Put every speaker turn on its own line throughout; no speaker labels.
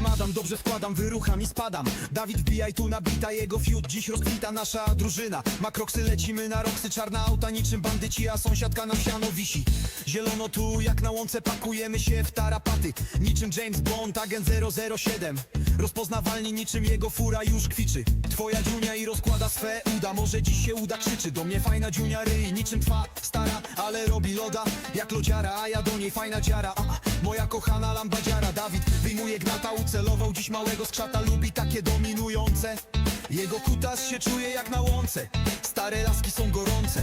wkładam, dobrze wkładam, wyrucham i spadam. Dawid wbijaj tu nabita, jego fiut Dziś rozkwita nasza drużyna. Makroksy lecimy na roksy, czarna auta niczym bandyci A sąsiadka nam siano wisi. Zielono tu jak na łące pakujemy się w tarapaty. Niczym James Bond, agent 007 Rozpoznawalni niczym jego fura już kwiczy. Twoja dziunia i rozkłada swe uda Może dziś się uda krzyczy. Do mnie fajna dziunia ryj Niczym twa stara, ale robi loda Jak lociara, a ja do niej fajna dziara. A, Moja kochana lambadziara Dawid wyjmuje gnata Ucelował dziś małego skrzata Lubi takie dominujące. Jego kutas się czuje jak na łące Stare laski są gorące.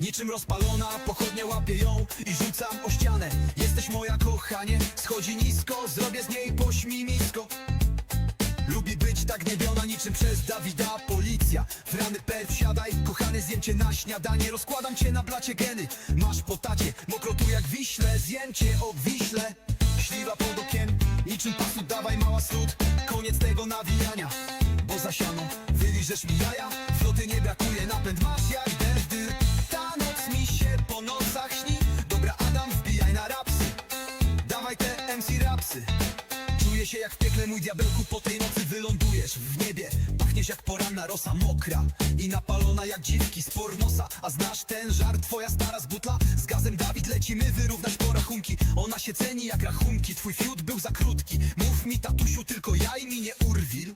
Niczym rozpalona, pochodnie łapię ją i rzucam o ścianę. Jesteś moja kochanie, schodzi nisko, zrobię z niej pośmimisko Lubi być tak gniebiona niczym przez Dawida. Policja W rany per wsiadaj, kochany zjem cię na śniadanie. Rozkładam cię na blacie geny, masz po tacie Mokro tu jak wiśle, zjem cię obwiśle. Śliwa pod okiem, niczym pasu dawaj mała sród. Koniec tego nawijania, bo za sianą wyliżesz mi jaja. Floty nie brakuje, napęd masz jak dewdy Ta noc mi się po nocach śni. Dobra Adam, wbijaj na rapsy. Dawaj te MC rapsy Czuję się jak w piekle mój diabełku Po tej nocy wylądujesz w niebie. Pachniesz jak poranna rosa mokra I napalona jak dziwki z pornosa. A znasz ten żart, twoja stara z butla? Z gazem Dawid lecimy wyrównać porachunki. Ona się ceni jak rachunki Twój fiut był za krótki. Mów mi tatusiu tylko jaj mi nie urwil.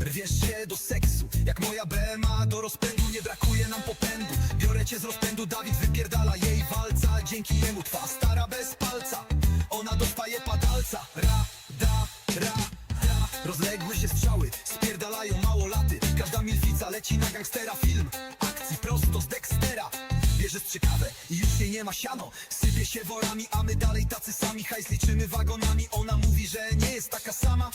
Rwiesz się do seksu, jak moja BMA do rozpędu Nie brakuje nam popędu. Biorę cię z rozpędu, Dawid wypierdala jej walca. Dzięki jemu twa stara bez palca. Ona dostaje padalca. Ra, da, ra, ra Rozległy się strzały, spierdalają małolaty Każda milfica leci na gangstera film. Akcji prosto z Dextera. Bierze strzykawę i już jej nie ma siano. Sypie się worami, a my dalej tacy sami. Hajs liczymy wagonami, ona mówi, że nie jest taka sama.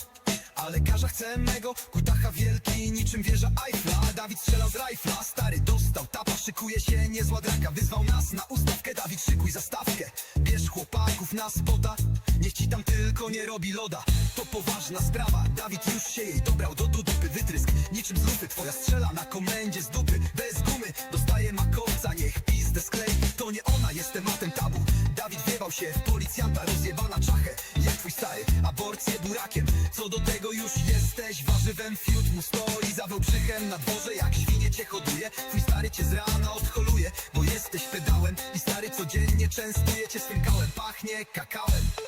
Ale każa chce mego, kutacha wielki niczym wieża Eiffla. A Dawid strzelał z rajfla, stary dostał tapa Szykuje się niezła draka, wyzwał nas na ustawkę. Dawid szykuj zastawkę, bierz chłopaków na spota Niech ci tam tylko nie robi loda, to poważna sprawa. Dawid już się jej dobrał. Do dupy wytrysk. Niczym z lupy, twoja strzela na komendzie z dupy. Bez gumy, dostaje makowca, niech pizdę sklej. To nie ona. Jest tematem tabu. Dawid wiewał się w policjanta, rozjebana czachę. Jak twój stary, aborcję burakiem. Co do tego już jesteś warzywem. Fiut mu stoi za na dworze. Jak świnie cię hoduje. Twój stary cię z rana odholuje. Bo jesteś pedałem. I stary codziennie częstuje cię swym kałem. Pachnie kakałem